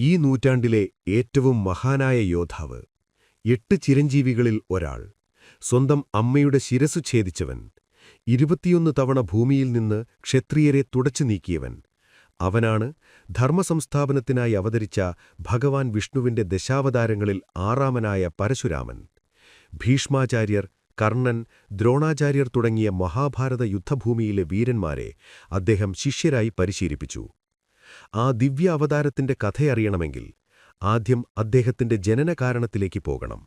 ഈ നൂറ്റാണ്ടിലെ ഏറ്റവും മഹാനായ യോദ്ധാവ് എട്ട് ചിരഞ്ജീവികളിൽ ഒരാൾ സ്വന്തം അമ്മയുടെ ശിരസു ഛേദിച്ചവൻ ഇരുപത്തിയൊന്ന് തവണ ഭൂമിയിൽ നിന്ന് ക്ഷത്രിയരെ തുടച്ചു നീക്കിയവൻ അവനാണ് ധർമ്മസംസ്ഥാപനത്തിനായി അവതരിച്ച ഭഗവാൻ വിഷ്ണുവിന്റെ ദശാവതാരങ്ങളിൽ ആറാമനായ പരശുരാമൻ ഭീഷ്മാചാര്യർ കർണൻ ദ്രോണാചാര്യർ തുടങ്ങിയ മഹാഭാരത യുദ്ധഭൂമിയിലെ വീരന്മാരെ അദ്ദേഹം ശിഷ്യരായി പരിശീലിപ്പിച്ചു. ആ ദിവ്യ അവതാരത്തിന്റെ കഥയറിയണമെങ്കിൽ ആദ്യം അദ്ദേഹത്തിന്റെ ജനനകാരണത്തിലേക്ക് പോകണം.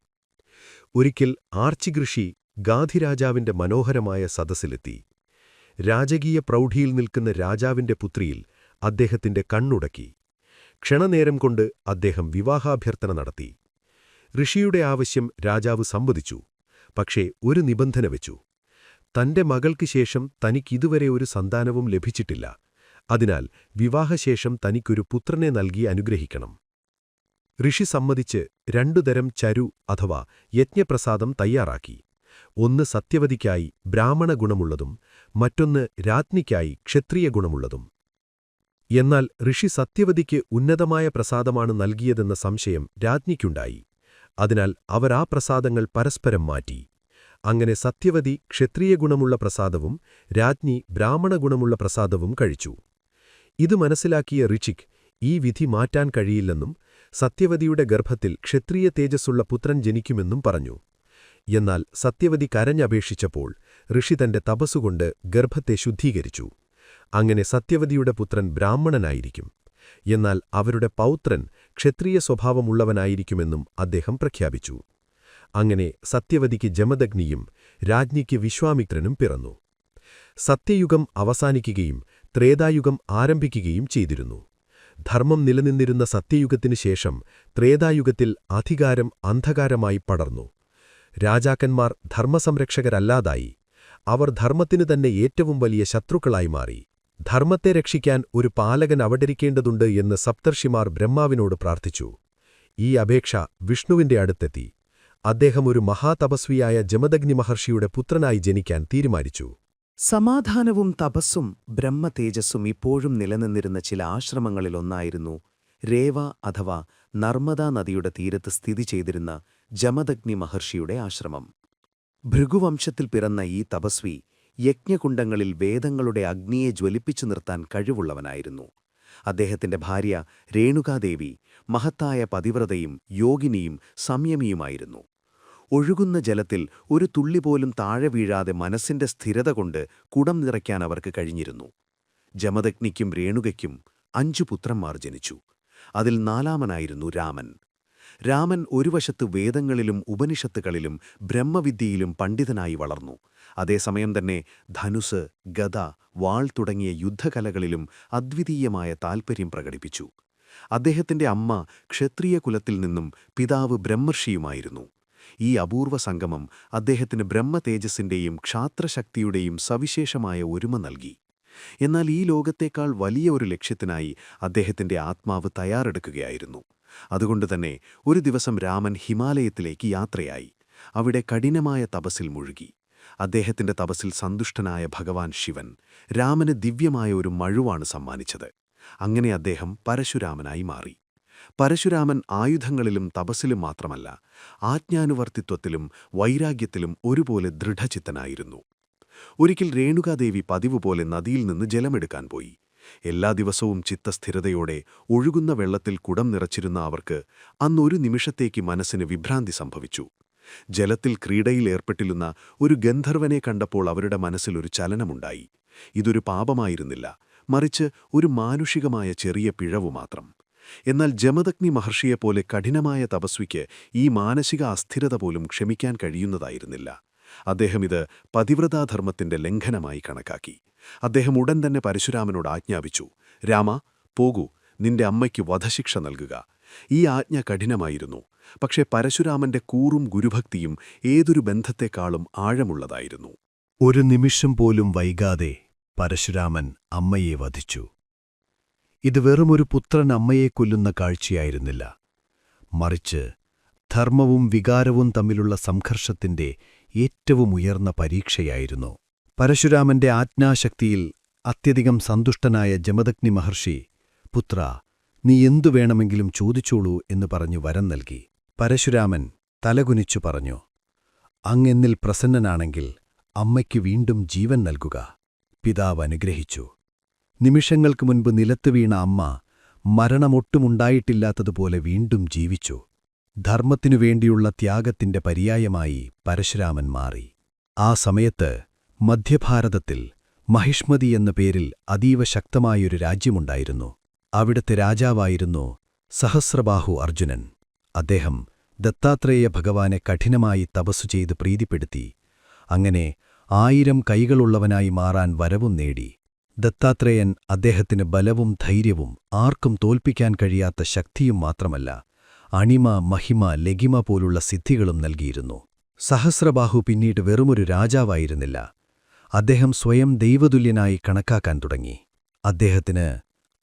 ഒരിക്കൽ ആർച്ചികൃഷി ഗാധിരാജാവിന്റെ മനോഹരമായ സദസ്സിലെത്തി. രാജകീയ പ്രൗഢിയിൽ നിൽക്കുന്ന രാജാവിന്റെ പുത്രിയിൽ അദ്ദേഹത്തിന്റെ കണ്ണുടക്കി. ക്ഷണനേരം കൊണ്ട് അദ്ദേഹം വിവാഹാഭ്യർത്ഥന നടത്തി. ഋഷിയുടെ ആവശ്യം രാജാവ് സമ്മതിച്ചു. പക്ഷേ ഒരു നിബന്ധന വെച്ചു. തന്റെ മകൾക്ക് ശേഷം തനിക്കിതുവരെ ഒരു സന്താനവും ലഭിച്ചിട്ടില്ല. അതിനാൽ വിവാഹശേഷം തനിക്കൊരു പുത്രനെ നൽകി അനുഗ്രഹിക്കണം. ഋഷി സമ്മതിച്ച് രണ്ടുതരം ചരു അഥവാ യജ്ഞപ്രസാദം തയ്യാറാക്കി. ഒന്ന് സത്യവതിക്കായി ബ്രാഹ്മണ ഗുണമുള്ളതും മറ്റൊന്ന് രാജ്ഞിക്കായി ക്ഷത്രിയ ഗുണമുള്ളതും. എന്നാൽ ഋഷി സത്യവതിക്ക് ഉന്നതമായ പ്രസാദമാണ് നൽകിയതെന്ന സംശയം രാജ്ഞിക്കുണ്ടായി. അതിനാൽ അവർ ആ പ്രസാദങ്ങൾ പരസ്പരം മാറ്റി. അങ്ങനെ സത്യവതി ക്ഷത്രിയ ഗുണമുള്ള പ്രസാദവും രാജ്ഞി ബ്രാഹ്മണ ഗുണമുള്ള പ്രസാദവും കഴിച്ചു. ഇത് മനസ്സിലാക്കിയ ഋഷിക് ഈ വിധി മാറ്റാൻ കഴിയില്ലെന്നും സത്യവതിയുടെ ഗർഭത്തിൽ ക്ഷത്രിയ തേജസ്സുള്ള പുത്രൻ ജനിക്കുമെന്നും പറഞ്ഞു. എന്നാൽ സത്യവതി കരഞ്ഞപേക്ഷിച്ചപ്പോൾ ഋഷി തന്റെ തപസ്സുകൊണ്ട് ഗർഭത്തെ ശുദ്ധീകരിച്ചു. അങ്ങനെ സത്യവതിയുടെ പുത്രൻ ബ്രാഹ്മണനായിരിക്കും. എന്നാൽ അവരുടെ പൗത്രൻ ക്ഷത്രിയ സ്വഭാവമുള്ളവനായിരിക്കുമെന്നും അദ്ദേഹം പ്രഖ്യാപിച്ചു. അങ്ങനെ സത്യവതിക്ക് ജമദഗ്നിയും രാജ്ഞിക്ക് വിശ്വാമിത്രനും പിറന്നു. സത്യയുഗം അവസാനിക്കുകയും ത്രേതായുഗം ആരംഭിക്കുകയും ചെയ്തിരുന്നു. ധർമ്മം നിലനിന്നിരുന്ന സത്യയുഗത്തിനു ശേഷം ത്രേതായുഗത്തിൽ അധികാരം അന്ധകാരമായി പടർന്നു. രാജാക്കന്മാർ ധർമ്മസംരക്ഷകരല്ലാതായി. അവർ ധർമ്മത്തിനു തന്നെ ഏറ്റവും വലിയ ശത്രുക്കളായി മാറി. ധർമ്മത്തെ രക്ഷിക്കാൻ ഒരു പാലകൻ അവതരിക്കേണ്ടതുണ്ട് എന്ന് സപ്തർഷിമാർ ബ്രഹ്മാവിനോട് പ്രാർത്ഥിച്ചു. ഈ അപേക്ഷ വിഷ്ണുവിന്റെ അടുത്തെത്തി. അദ്ദേഹം ഒരു മഹാതപസ്വിയായ ജമദഗ്നി മഹർഷിയുടെ പുത്രനായി ജനിക്കാൻ തീരുമാനിച്ചു. സമാധാനവും തപസ്സും ബ്രഹ്മതേജസ്സും ഇപ്പോഴും നിലനിന്നിരുന്ന ചില ആശ്രമങ്ങളിലൊന്നായിരുന്നു രേവ അഥവാ നർമ്മദാ നദിയുടെ തീരത്ത് സ്ഥിതി ചെയ്തിരുന്ന ജമദഗ്നി മഹർഷിയുടെ ആശ്രമം. ഭൃഗുവംശത്തിൽ പിറന്ന ഈ തപസ്വി യജ്ഞകുണ്ടങ്ങളിൽ വേദങ്ങളുടെ അഗ്നിയെ ജ്വലിപ്പിച്ചു നിർത്താൻ കഴിവുള്ളവനായിരുന്നു. അദ്ദേഹത്തിന്റെ ഭാര്യ രേണുകാദേവി മഹത്തായ പതിവ്രതയും യോഗിനിയും സംയമിയുമായിരുന്നു. ഒഴുകുന്ന ജലത്തിൽ ഒരു തുള്ളി പോലും താഴെ വീഴാതെ മനസ്സിന്റെ സ്ഥിരത കൊണ്ട് കുടം നിറയ്ക്കാൻ അവർക്ക് കഴിഞ്ഞിരുന്നു. ജമദഗ്നിക്കും രേണുകയ്ക്കും അഞ്ചു പുത്രന്മാർ ജനിച്ചു. അതിൽ നാലാമനായിരുന്നു രാമൻ. രാമൻ ഒരു വശത്ത് വേദങ്ങളിലും ഉപനിഷത്തുകളിലും ബ്രഹ്മവിദ്യയിലും പണ്ഡിതനായി വളർന്നു. അതേസമയം തന്നെ ധനുസ് ഗദ വാൾ തുടങ്ങിയ യുദ്ധകലകളിലും അദ്വിതീയമായ താൽപ്പര്യം പ്രകടിപ്പിച്ചു. അദ്ദേഹത്തിന്റെ അമ്മ ക്ഷത്രിയ കുലത്തിൽ നിന്നും പിതാവ് ബ്രഹ്മർഷിയുമായിരുന്നു. ഈ അപൂർവ സംഗമം അദ്ദേഹത്തിന് ബ്രഹ്മതേജസ്സിന്റെയും ക്ഷാത്രശക്തിയുടെയും സവിശേഷമായ ഒരുമ നൽകി. എന്നാൽ ഈ ലോകത്തേക്കാൾ വലിയ ഒരു ലക്ഷ്യത്തിനായി അദ്ദേഹത്തിന്റെ ആത്മാവ് തയ്യാറെടുക്കുകയായിരുന്നു. അതുകൊണ്ടുതന്നെ ഒരു ദിവസം രാമൻ ഹിമാലയത്തിലേക്ക് യാത്രയായി. അവിടെ കഠിനമായ തപസ്സിൽ മുഴുകി. അദ്ദേഹത്തിന്റെ തപസ്സിൽ സന്തുഷ്ടനായ ഭഗവാൻ ശിവൻ രാമന് ദിവ്യമായ ഒരു മഴുവാണ് സമ്മാനിച്ചത്. അങ്ങനെ അദ്ദേഹം പരശുരാമനായി മാറി. പരശുരാമൻ ആയുധങ്ങളിലും തപസ്സിലും മാത്രമല്ല ആജ്ഞാനുവർത്തിത്വത്തിലും വൈരാഗ്യത്തിലും ഒരുപോലെ ദൃഢചിത്തനായിരുന്നു. ഒരിക്കൽ രേണുകാദേവി പതിവ് പോലെ നദിയിൽ നിന്ന് ജലമെടുക്കാൻ പോയി. എല്ലാ ദിവസവും ചിത്തസ്ഥിരതയോടെ ഒഴുകുന്ന വെള്ളത്തിൽ കുടം നിറച്ചിരുന്ന അവർക്ക് അന്നൊരു നിമിഷത്തേക്ക് മനസ്സിന് വിഭ്രാന്തി സംഭവിച്ചു. ജലത്തിൽ ക്രീഡയിൽ ഏർപ്പെട്ടിരുന്ന ഒരു ഗന്ധർവനെ കണ്ടപ്പോൾ അവരുടെ മനസ്സിലൊരു ചലനമുണ്ടായി. ഇതൊരു പാപമായിരുന്നില്ല മറിച്ച് ഒരു മാനുഷികമായ ചെറിയ പിഴവു മാത്രം. എന്നാൽ ജമദഗ്നി മഹർഷിയെപ്പോലെ കഠിനമായ തപസ്വിക്ക് ഈ മാനസിക അസ്ഥിരത പോലും ക്ഷമിക്കാൻ കഴിയുന്നതായിരുന്നില്ല. അദ്ദേഹം ഇത് പതിവ്രതാധർമ്മത്തിന്റെ ലംഘനമായി കണക്കാക്കി. അദ്ദേഹം ഉടൻ തന്നെ പരശുരാമനോട് ആജ്ഞാപിച്ചു രാമ പോകൂ നിന്റെ അമ്മയ്ക്ക് വധശിക്ഷ നൽകുക. ഈ ആജ്ഞ കഠിനമായിരുന്നു പക്ഷേ പരശുരാമന്റെ കൂറും ഗുരുഭക്തിയും ഏതൊരു ബന്ധത്തെക്കാളും ആഴമുള്ളതായിരുന്നു. ഒരു നിമിഷം പോലും വൈകാതെ പരശുരാമൻ അമ്മയെ വധിച്ചു. ഇത് വെറുമൊരു പുത്രൻ അമ്മയെ കൊല്ലുന്ന കാഴ്ചയായിരുന്നില്ല. മറിച്ച് ധർമ്മവും വികാരവും തമ്മിലുള്ള സംഘർഷത്തിന്റെ ഏറ്റവും ഉയർന്ന പരീക്ഷയായിരുന്നു. പരശുരാമന്റെ ആജ്ഞാശക്തിയിൽ അത്യധികം സന്തുഷ്ടനായ ജമദഗ്നി മഹർഷി പുത്ര നീ എന്തു വേണമെങ്കിലും ചോദിച്ചോളൂ എന്ന് പറഞ്ഞു വരം നൽകി. പരശുരാമൻ തലകുനിച്ചു പറഞ്ഞു അങ്ങെന്നിൽ പ്രസന്നനാണെങ്കിൽ അമ്മയ്ക്ക് വീണ്ടും ജീവൻ നൽകുക. പിതാവ് അനുഗ്രഹിച്ചു. നിമിഷങ്ങൾക്ക് മുൻപ് നിലത്ത് വീണ അമ്മ മരണമൊട്ടുമുണ്ടായിട്ടില്ലാത്തതുപോലെ വീണ്ടും ജീവിച്ചു. ധർമ്മത്തിനു വേണ്ടിയുള്ള ത്യാഗത്തിന്റെ പര്യായമായി പരശുരാമൻ മാറി. ആ സമയത്ത് മധ്യഭാരതത്തിൽ മഹിഷ്മതി എന്ന പേരിൽ അതീവ ശക്തമായൊരു രാജ്യമുണ്ടായിരുന്നു. അവിടുത്തെ രാജാവായിരുന്നു സഹസ്രബാഹു അർജുനൻ. അദ്ദേഹം ദത്താത്രേയ ഭഗവാനെ കഠിനമായി തപസ്സു ചെയ്ത് പ്രീതിപ്പെടുത്തി. അങ്ങനെ ആയിരം കൈകളുള്ളവനായി മാറാൻ വരവും നേടി. ദത്താത്രേയൻ അദ്ദേഹത്തിന് ബലവും ധൈര്യവും ആർക്കും തോൽപ്പിക്കാൻ കഴിയാത്ത ശക്തിയും മാത്രമല്ല അണിമ മഹിമ ലഗിമ പോലുള്ള സിദ്ധികളും നൽകിയിരുന്നു. സഹസ്രബാഹു പിന്നീട് വെറുമൊരു രാജാവായിരുന്നില്ല. അദ്ദേഹം സ്വയം ദൈവതുല്യനായി കണക്കാക്കാൻ തുടങ്ങി. അദ്ദേഹത്തിന്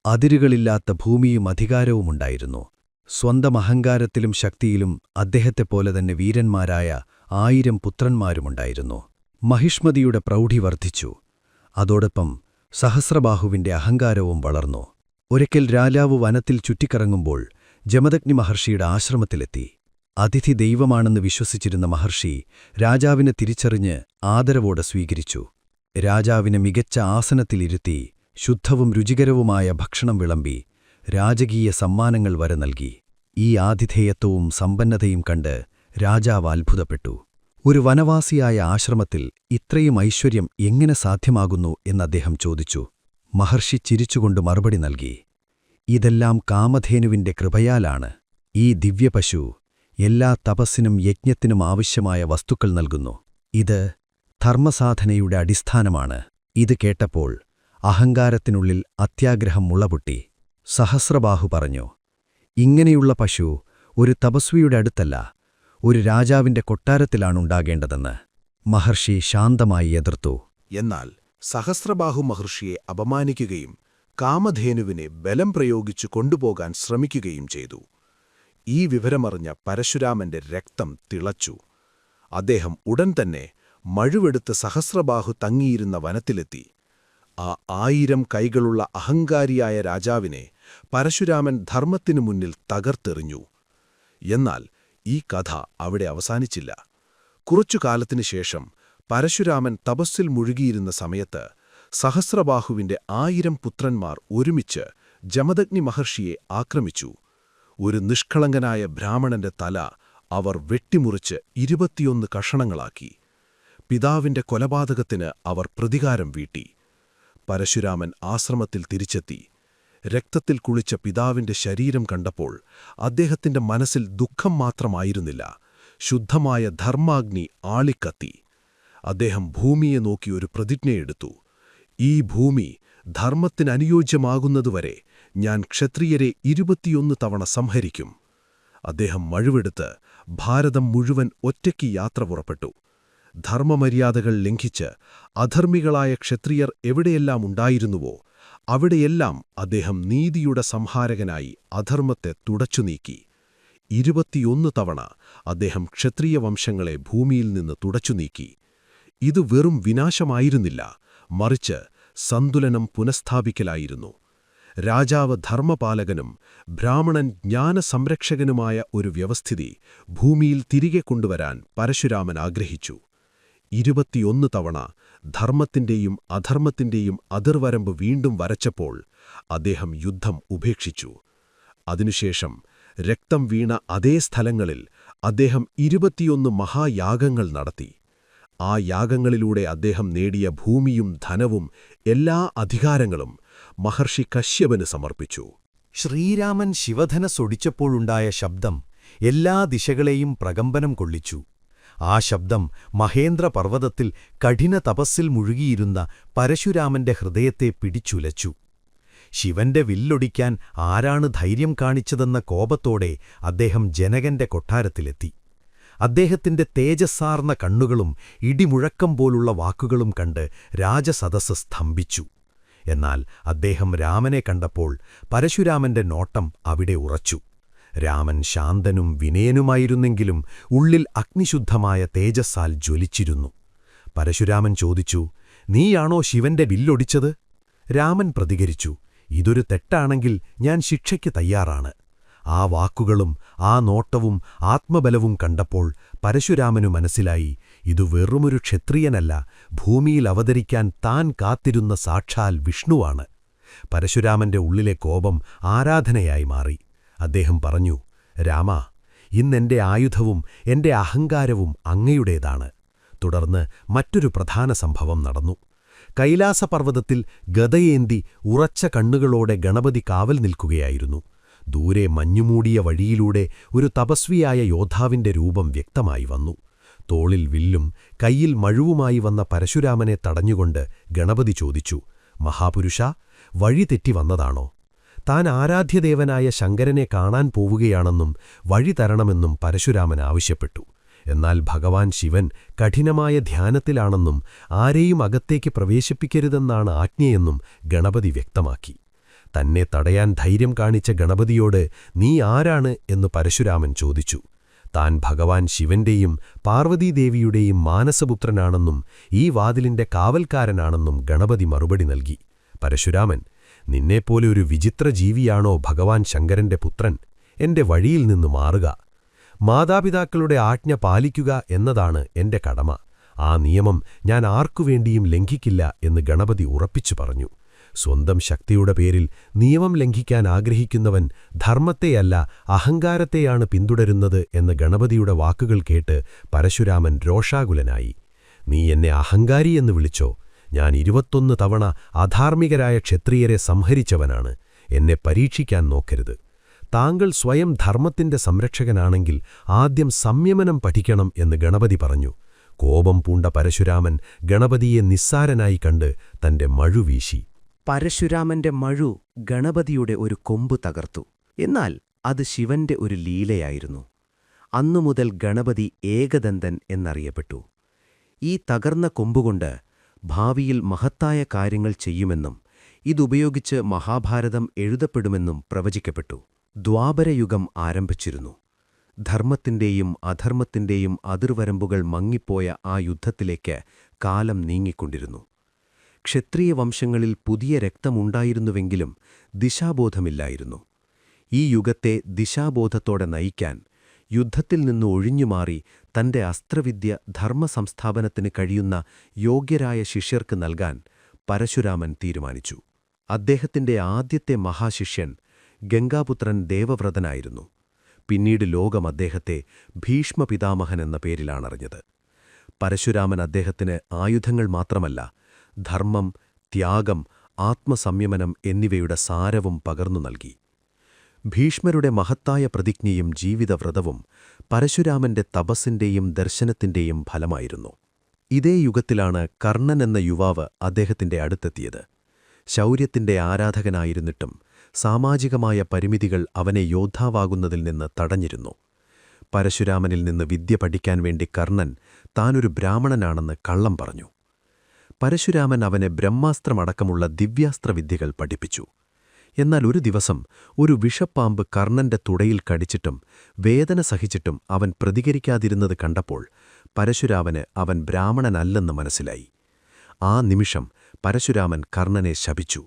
അതിരുകളില്ലാത്ത ഭൂമിയും അധികാരവുമുണ്ടായിരുന്നു സ്വന്തം അഹങ്കാരത്തിലും ശക്തിയിലും അദ്ദേഹത്തെപ്പോലെ തന്നെ വീരന്മാരായ ആയിരം പുത്രന്മാരുമുണ്ടായിരുന്നു. മഹിഷ്മതിയുടെ പ്രൗഢി വർദ്ധിച്ചു. അതോടൊപ്പം സഹസ്രബാഹുവിന്റെ അഹങ്കാരവും വളർന്നു. ഒരിക്കൽ രാജാവ് വനത്തിൽ ചുറ്റിക്കറങ്ങുമ്പോൾ ജമദഗ്നി മഹർഷിയുടെ ആശ്രമത്തിലെത്തി. അതിഥി ദൈവമാണെന്ന് വിശ്വസിച്ചിരുന്ന മഹർഷി രാജാവിനെ തിരിച്ചറിഞ്ഞ് ആദരവോടെ സ്വീകരിച്ചു. രാജാവിനെ മികച്ച ആസനത്തിലിരുത്തി ശുദ്ധവും രുചികരവുമായ ഭക്ഷണം വിളമ്പി രാജകീയ സമ്മാനങ്ങൾ വരെ നൽകി. ഈ ആതിഥേയത്വവും സമ്പന്നതയും കണ്ട് രാജാവ് അത്ഭുതപ്പെട്ടു. ഒരു വനവാസിയായ ആശ്രമത്തിൽ ഇത്രയും ഐശ്വര്യം എങ്ങനെ സാധ്യമാകുന്നു എന്നദ്ദേഹം ചോദിച്ചു. മഹർഷി ചിരിച്ചുകൊണ്ട് മറുപടി നൽകി. ഇതെല്ലാം കാമധേനുവിന്റെ കൃപയാലാണ്. ഈ ദിവ്യപശു എല്ലാ തപസ്സിനും യജ്ഞത്തിനും ആവശ്യമായ വസ്തുക്കൾ നൽകുന്നു. ഇത് ധർമ്മസാധനയുടെ അടിസ്ഥാനമാണ്. ഇത് കേട്ടപ്പോൾ അഹങ്കാരത്തിനുള്ളിൽ അത്യാഗ്രഹം മുളപൊട്ടി. സഹസ്രബാഹു പറഞ്ഞു ഇങ്ങനെയുള്ള പശു ഒരു തപസ്വിയുടെ അടുത്തല്ല. ഒരു രാജാവിന്റെ കൊട്ടാരത്തിലാണുണ്ടാകേണ്ടതെന്ന് മഹർഷി ശാന്തമായി എതിർത്തു. എന്നാൽ സഹസ്രബാഹു മഹർഷിയെ അപമാനിക്കുകയും കാമധേനുവിനെ ബലം പ്രയോഗിച്ചു കൊണ്ടുപോകാൻ ശ്രമിക്കുകയും ചെയ്തു. ഈ വിവരമറിഞ്ഞ പരശുരാമന്റെ രക്തം തിളച്ചു. അദ്ദേഹം ഉടൻ തന്നെ മഴുവെടുത്ത് സഹസ്രബാഹു തങ്ങിയിരുന്ന വനത്തിലെത്തി. ആ ആയിരം കൈകളുള്ള അഹങ്കാരിയായ രാജാവിനെ പരശുരാമൻ ധർമ്മത്തിനു മുന്നിൽ തകർത്തെറിഞ്ഞു. എന്നാൽ ഈ കഥ അവിടെ അവസാനിച്ചില്ല. കുറച്ചു കാലത്തിനു ശേഷം പരശുരാമൻ തപസ്സിൽ മുഴുകിയിരുന്ന സമയത്ത് സഹസ്രബാഹുവിന്റെ ആയിരം പുത്രന്മാർ ഒരുമിച്ച് ജമദഗ്നി മഹർഷിയെ ആക്രമിച്ചു. ഒരു നിഷ്കളങ്കനായ ബ്രാഹ്മണന്റെ തല അവർ വെട്ടിമുറിച്ച് ഇരുപത്തിയൊന്ന് കഷണങ്ങളാക്കി. പിതാവിന്റെ കൊലപാതകത്തിന് അവർ പ്രതികാരം വീട്ടി. പരശുരാമൻ ആശ്രമത്തിൽ തിരിച്ചെത്തി. രക്തത്തിൽ കുളിച്ച പിതാവിന്റെ ശരീരം കണ്ടപ്പോൾ അദ്ദേഹത്തിന്റെ മനസ്സിൽ ദുഃഖം മാത്രമായിരുന്നില്ല. ശുദ്ധമായ ധർമാഗ്നി ആളിക്കത്തി. അദ്ദേഹം ഭൂമിയെ നോക്കി ഒരു പ്രതിജ്ഞയെടുത്തു ഈ ഭൂമി ധർമ്മത്തിനനുയോജ്യമാകുന്നതുവരെ ഞാൻ ക്ഷത്രിയരെ ഇരുപത്തിയൊന്ന് തവണ സംഹരിക്കും. അദ്ദേഹം മഴുവെടുത്ത് ഭാരതം മുഴുവൻ ഒറ്റയ്ക്ക് യാത്ര പുറപ്പെട്ടു. ധർമ്മമര്യാദകൾ ലംഘിച്ച് അധർമ്മികളായ ക്ഷത്രിയർ എവിടെയെല്ലാം ഉണ്ടായിരുന്നുവോ അവിടെയെല്ലാം അദ്ദേഹം നീതിയുടെ സംഹാരകനായി അധർമ്മത്തെ തുടച്ചുനീക്കി ഇരുപത്തിയൊന്ന് തവണ അദ്ദേഹം ക്ഷത്രിയ വംശങ്ങളെ ഭൂമിയിൽ നിന്ന് തുടച്ചുനീക്കി ഇത് വെറും വിനാശമായിരുന്നില്ല മറിച്ച് സന്തുലനം പുനഃസ്ഥാപിക്കലായിരുന്നു. രാജാവ് ധർമ്മപാലകനും ബ്രാഹ്മണൻ ജ്ഞാനസംരക്ഷകനുമായ ഒരു വ്യവസ്ഥിതി ഭൂമിയിൽ തിരികെ കൊണ്ടുവരാൻ പരശുരാമൻ ആഗ്രഹിച്ചു. ഇരുപത്തിയൊന്ന് തവണ ധർമ്മത്തിന്റെയും അധർമ്മത്തിന്റെയും അതിർവരമ്പ് വീണ്ടും വരച്ചപ്പോൾ അദ്ദേഹം യുദ്ധം ഉപേക്ഷിച്ചു. അതിനുശേഷം രക്തം വീണ അതേ സ്ഥലങ്ങളിൽ അദ്ദേഹം ഇരുപത്തിയൊന്ന് മഹായാഗങ്ങൾ നടത്തി. ആ യാഗങ്ങളിലൂടെ അദ്ദേഹം നേടിയ ഭൂമിയും ധനവും എല്ലാ അധികാരങ്ങളും മഹർഷി കശ്യപന് സമർപ്പിച്ചു. ശ്രീരാമൻ ശിവധനസ്സൊടിച്ചപ്പോഴുണ്ടായ ശബ്ദം എല്ലാ ദിശകളെയും പ്രകമ്പനം കൊള്ളിച്ചു. ആ ശബ്ദം മഹേന്ദ്ര മഹേന്ദ്രപർവതത്തിൽ കഠിന തപസ്സിൽ മുഴുകിയിരുന്ന പരശുരാമന്റെ ഹൃദയത്തെ പിടിച്ചുലച്ചു. ശിവന്റെ വില്ലൊടിക്കാൻ ആരാണ് ധൈര്യം കാണിച്ചതെന്ന കോപത്തോടെ അദ്ദേഹം ജനകന്റെ കൊട്ടാരത്തിലെത്തി. അദ്ദേഹത്തിന്റെ തേജസ്സാർന്ന കണ്ണുകളും ഇടിമുഴക്കം പോലുള്ള വാക്കുകളും കണ്ട് രാജസദസ് സ്തംഭിച്ചു. എന്നാൽ അദ്ദേഹം രാമനെ കണ്ടപ്പോൾ പരശുരാമന്റെ നോട്ടം അവിടെ ഉറച്ചു. രാമൻ ശാന്തനും വിനയനുമായിരുന്നെങ്കിലും ഉള്ളിൽ അഗ്നിശുദ്ധമായ തേജസ്സാൽ ജ്വലിച്ചിരുന്നു. പരശുരാമൻ ചോദിച്ചു നീയാണോ ശിവന്റെ വില്ലൊടിച്ചത്? രാമൻ പ്രതികരിച്ചു ഇതൊരു തെറ്റാണെങ്കിൽ ഞാൻ ശിക്ഷയ്ക്ക് തയ്യാറാണ്. ആ വാക്കുകളും ആ നോട്ടവും ആത്മബലവും കണ്ടപ്പോൾ പരശുരാമനു മനസ്സിലായി ഇതു വെറുമൊരു ക്ഷത്രിയനല്ല ഭൂമിയിൽ അവതരിക്കാൻ താൻ കാത്തിരുന്ന സാക്ഷാൽ വിഷ്ണുവാണ്. പരശുരാമന്റെ ഉള്ളിലെ കോപം ആരാധനയായി മാറി. അദ്ദേഹം പറഞ്ഞു രാമ ഇന്നെന്റെ ആയുധവും എന്റെ അഹങ്കാരവും അങ്ങയുടേതാണ്. തുടർന്ന് മറ്റൊരു പ്രധാന സംഭവം നടന്നു. കൈലാസപർവതത്തിൽ ഗതയേന്തി ഉറച്ച കണ്ണുകളോടെ ഗണപതി കാവൽ നിൽക്കുകയായിരുന്നു. ദൂരെ മഞ്ഞുമൂടിയ വഴിയിലൂടെ ഒരു തപസ്വിയായ യോദ്ധാവിന്റെ രൂപം വ്യക്തമായി വന്നു. തോളിൽ വില്ലും കയ്യിൽ മഴുവുമായി വന്ന പരശുരാമനെ തടഞ്ഞുകൊണ്ട് ഗണപതി ചോദിച്ചു മഹാപുരുഷ വഴി തെറ്റി വന്നതാണോ? താൻ ആരാധ്യദേവനായ ശങ്കരനെ കാണാൻ പോവുകയാണെന്നും വഴി തരണമെന്നും പരശുരാമൻ ആവശ്യപ്പെട്ടു. എന്നാൽ ഭഗവാൻ ശിവൻ കഠിനമായ ധ്യാനത്തിലാണെന്നും ആരെയും അകത്തേക്ക് പ്രവേശിപ്പിക്കരുതെന്നാണ് ആജ്ഞയെന്നും ഗണപതി വ്യക്തമാക്കി. തന്നെ തടയാൻ ധൈര്യം കാണിച്ച ഗണപതിയോട് നീ ആരാണ്? എന്ന് പരശുരാമൻ ചോദിച്ചു. താൻ ഭഗവാൻ ശിവന്റെയും പാർവതീദേവിയുടെയും മാനസപുത്രനാണെന്നും ഈ വാതിലിന്റെ കാവൽക്കാരനാണെന്നും ഗണപതി മറുപടി നൽകി. പരശുരാമൻ നിന്നെപ്പോലെ ഒരു വിചിത്ര ജീവിയാണോ ഭഗവാൻ ശങ്കരന്റെ പുത്രൻ? എന്റെ വഴിയിൽ നിന്ന് മാറുക. മാതാപിതാക്കളുടെ ആജ്ഞ പാലിക്കുക എന്നതാണ് എന്റെ കടമ. ആ നിയമം ഞാൻ ആർക്കുവേണ്ടിയും ലംഘിക്കില്ല എന്ന് ഗണപതി ഉറപ്പിച്ചു പറഞ്ഞു. സ്വന്തം ശക്തിയുടെ പേരിൽ നിയമം ലംഘിക്കാൻ ആഗ്രഹിക്കുന്നവൻ ധർമ്മത്തെയല്ല അഹങ്കാരത്തെയാണ് പിന്തുടരുന്നത് എന്ന് ഗണപതിയുടെ വാക്കുകൾ കേട്ട് പരശുരാമൻ രോഷാകുലനായി. നീ എന്നെ അഹങ്കാരിയെന്ന് വിളിച്ചോ? ഞാൻ ഇരുപത്തൊന്ന് തവണ അധാർമികരായ ക്ഷത്രിയരെ സംഹരിച്ചവനാണ്. എന്നെ പരീക്ഷിക്കാൻ നോക്കരുത്. താങ്കൾ സ്വയം ധർമ്മത്തിന്റെ സംരക്ഷകനാണെങ്കിൽ ആദ്യം സംയമനം പഠിക്കണം എന്ന് ഗണപതി പറഞ്ഞു. കോപം പൂണ്ട പരശുരാമൻ ഗണപതിയെ നിസ്സാരനായി കണ്ട് തന്റെ മഴു വീശി. പരശുരാമന്റെ മഴു ഗണപതിയുടെ ഒരു കൊമ്പ് തകർത്തു. എന്നാൽ അത് ശിവന്റെ ഒരു ലീലയായിരുന്നു. അന്നുമുതൽ ഗണപതി ഏകദന്തൻ എന്നറിയപ്പെട്ടു. ഈ തകർന്ന കൊമ്പുകൊണ്ട് ഭാവിയിൽ മഹത്തായ കാര്യങ്ങൾ ചെയ്യുമെന്നും ഇതുപയോഗിച്ച് മഹാഭാരതം എഴുതപ്പെടുമെന്നും പ്രവചിക്കപ്പെട്ടു. ദ്വാപരയുഗം ആരംഭിച്ചിരുന്നു. ധർമ്മത്തിന്റെയും അധർമ്മത്തിന്റെയും അതിർവരമ്പുകൾ മങ്ങിപ്പോയ ആ യുദ്ധത്തിലേക്ക് കാലം നീങ്ങിക്കൊണ്ടിരുന്നു. ക്ഷത്രിയ വംശങ്ങളിൽ പുതിയ രക്തമുണ്ടായിരുന്നുവെങ്കിലും ദിശാബോധമില്ലായിരുന്നു. ഈ യുഗത്തെ ദിശാബോധത്തോടെ നയിക്കാൻ യുദ്ധത്തിൽ നിന്ന് ഒഴിഞ്ഞുമാറി തന്റെ അസ്ത്രവിദ്യ ധർമ്മസംസ്ഥാപനത്തിന് കഴിയുന്ന യോഗ്യരായ ശിഷ്യർക്ക് നൽകാൻ പരശുരാമൻ തീരുമാനിച്ചു. അദ്ദേഹത്തിന്റെ ആദ്യത്തെ മഹാശിഷ്യൻ ഗംഗാപുത്രൻ ദേവവ്രതനായിരുന്നു. പിന്നീട് ലോകം അദ്ദേഹത്തെ ഭീഷ്മപിതാമഹൻ എന്ന പേരിലാണറിഞ്ഞത്. പരശുരാമൻ അദ്ദേഹത്തിന് ആയുധങ്ങൾ മാത്രമല്ല ധർമ്മം ത്യാഗം ആത്മസംയമനം എന്നിവയുടെ സാരവും പകർന്നു നൽകി. ഭീഷ്മരുടെ മഹത്തായ പ്രതിജ്ഞയും ജീവിതവ്രതവും പരശുരാമന്റെ തപസ്സിന്റെയും ദർശനത്തിന്റെയും ഫലമായിരുന്നു. ഇതേ യുഗത്തിലാണ് കർണൻ എന്ന യുവാവ് അദ്ദേഹത്തിന്റെ അടുത്തെത്തിയത്. ശൗര്യത്തിന്റെ ആരാധകനായിരുന്നിട്ടും സാമാജികമായ പരിമിതികൾ അവനെ യോദ്ധാവാകുന്നതിൽ നിന്ന് തടഞ്ഞിരുന്നു. പരശുരാമനിൽ നിന്ന് വിദ്യ പഠിക്കാൻ വേണ്ടി കർണൻ താനൊരു ബ്രാഹ്മണനാണെന്ന് കള്ളം പറഞ്ഞു. പരശുരാമൻ അവനെ ബ്രഹ്മാസ്ത്രമടക്കമുള്ള ദിവ്യാസ്ത്രവിദ്യകൾ പഠിപ്പിച്ചു. എന്നാൽ ഒരു ദിവസം ഒരു വിഷപ്പാമ്പ് കർണന്റെ തുടയിൽ കടിച്ചിട്ടും വേദന സഹിച്ചിട്ടും അവൻ പ്രതികരിക്കാതിരുന്നത് കണ്ടപ്പോൾ പരശുരാമന് അവൻ ബ്രാഹ്മണനല്ലെന്ന് മനസ്സിലായി. ആ നിമിഷം പരശുരാമൻ കർണനെ ശപിച്ചു.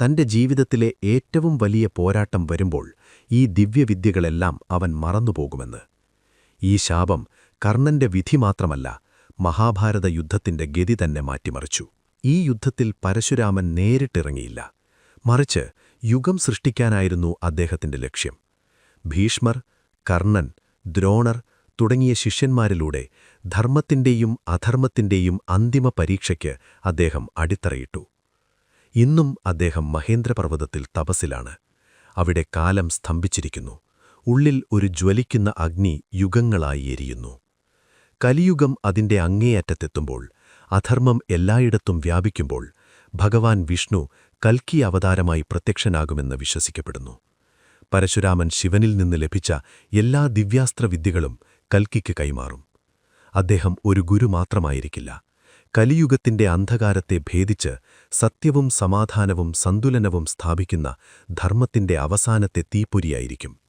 തന്റെ ജീവിതത്തിലെ ഏറ്റവും വലിയ പോരാട്ടം വരുമ്പോൾ ഈ ദിവ്യവിദ്യകളെല്ലാം അവൻ മറന്നുപോകുമെന്ന്. ഈ ശാപം കർണന്റെ വിധി മാത്രമല്ല മഹാഭാരത യുദ്ധത്തിന്റെ ഗതി തന്നെ മാറ്റിമറിച്ചു. ഈ യുദ്ധത്തിൽ പരശുരാമൻ നേരിട്ടിറങ്ങിയില്ല. മറിച്ച് യുഗം സൃഷ്ടിക്കാനായിരുന്നു അദ്ദേഹത്തിന്റെ ലക്ഷ്യം. ഭീഷ്മർ കർണൻ ദ്രോണർ തുടങ്ങിയ ശിഷ്യന്മാരിലൂടെ ധർമ്മത്തിന്റെയും അധർമ്മത്തിന്റെയും അന്തിമ പരീക്ഷയ്ക്ക് അദ്ദേഹം അടിത്തറയിട്ടു. ഇന്നും അദ്ദേഹം മഹേന്ദ്രപർവതത്തിൽ തപസ്സിലാണ്. അവിടെ കാലം സ്തംഭിച്ചിരിക്കുന്നു. ഉള്ളിൽ ഒരു ജ്വലിക്കുന്ന അഗ്നി യുഗങ്ങളായി എരിയുന്നു. കലിയുഗം അതിന്റെ അങ്ങേയറ്റത്തെത്തുമ്പോൾ അധർമ്മം എല്ലായിടത്തും വ്യാപിക്കുമ്പോൾ ഭഗവാൻ വിഷ്ണു കൽക്കി അവതാരമായി പ്രത്യക്ഷനാകുമെന്ന് വിശ്വസിക്കപ്പെടുന്നു. പരശുരാമൻ ശിവനിൽ നിന്ന് ലഭിച്ച എല്ലാ ദിവ്യാസ്ത്രവിദ്യകളും കൽക്കിക്ക് കൈമാറും. അദ്ദേഹം ഒരു ഗുരു മാത്രമായിരിക്കില്ല. കലിയുഗത്തിന്റെ അന്ധകാരത്തെ ഭേദിച്ച് സത്യവും സമാധാനവും സന്തുലനവും സ്ഥാപിക്കുന്ന ധർമ്മത്തിന്റെ അവസാനത്തെ തീപ്പൊരിയായിരിക്കും.